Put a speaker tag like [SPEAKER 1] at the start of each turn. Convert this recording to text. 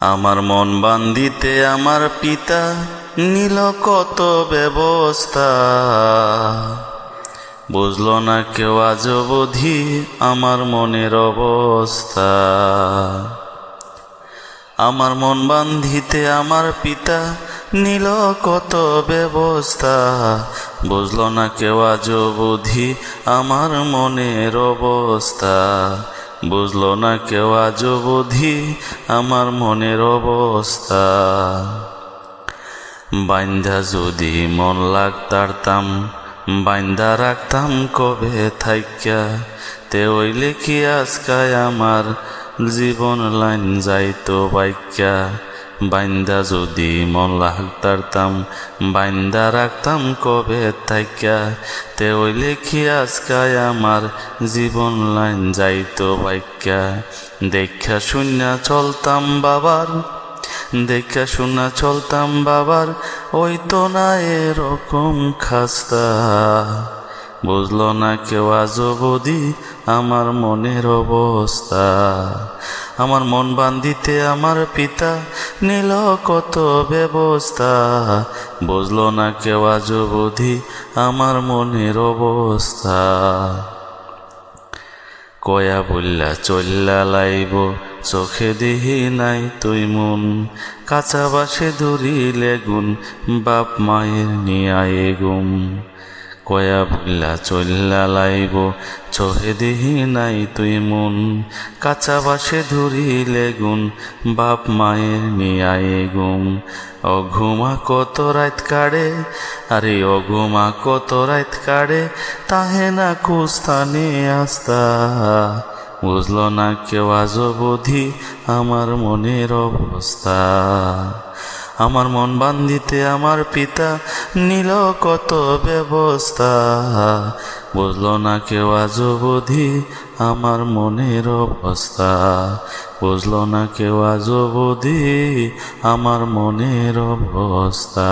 [SPEAKER 1] আমার মন বান্দিতে আমার পিতা নিল কত ব্যবস্থা। বুঝলো না কেউ আজ আমার মনের অবস্থা। আমার মন বান্ধিতে আমার পিতা নিল কত ব্যবস্থা। বুঝলো না কেউ আজ আমার মনের অবস্থা। বুঝলো না কেউ আজ বুদ্ধি আমার মনের অবস্থা। বাইন্দা যদি মন লাগতারতাম বাইন্দা রাখতাম কবে থাইকা। তে ওইলে কি আজকায় আমার জীবন লাইন যাইতো বাইকা। বাইন্দা যদি মন লাগতারতাম বাইন্দা রাখতাম কবে থাইকা তে ওইলে কি আজকায় আমার জীবন লাইন যাইতো বাইকা। দেখা শূন্য চলতাম বাবার, দেখা শোনা চলতাম বাবার, ওই তো না এরকম খাস্তা। বুঝলো না কেউ আজ আমার মনের অবস্থা। আমার মন বান্ধিতে আমার পিতা নিল কত ব্যবস্থা। বুঝলো না কেউ আজ আমার মনের অবস্থা। কয়া বললা, চল্লা লাইব, চোখে দিহি নাই তুই মন। কাঁচা বাসে ধরিলে গুণ বাপ মায়ের নিয়ায়ে গুম। কয়া বললা চল্লা লাইব চোখে দিহি নাই তুই মন। কাঁচা বাসে ধরিলে গুণ, বাপ মায়ের নিয়ায়ে গুম অঘুমা কত রাত কাড়ে, আরে অঘুমা কত রাত কাড়ে, তাহে না কুস্তানে আস্তা বুঝলো না কেউ আজ অবধি আমার মনের অবস্থা। আমার মন বান্ধিতে আমার পিতা নিল কত ব্যবস্থা। বুঝলো না কেউ আজ অবধি আমার মনের অবস্থা। বুঝলো না কেউ আজ অবধি আমার মনের অবস্থা।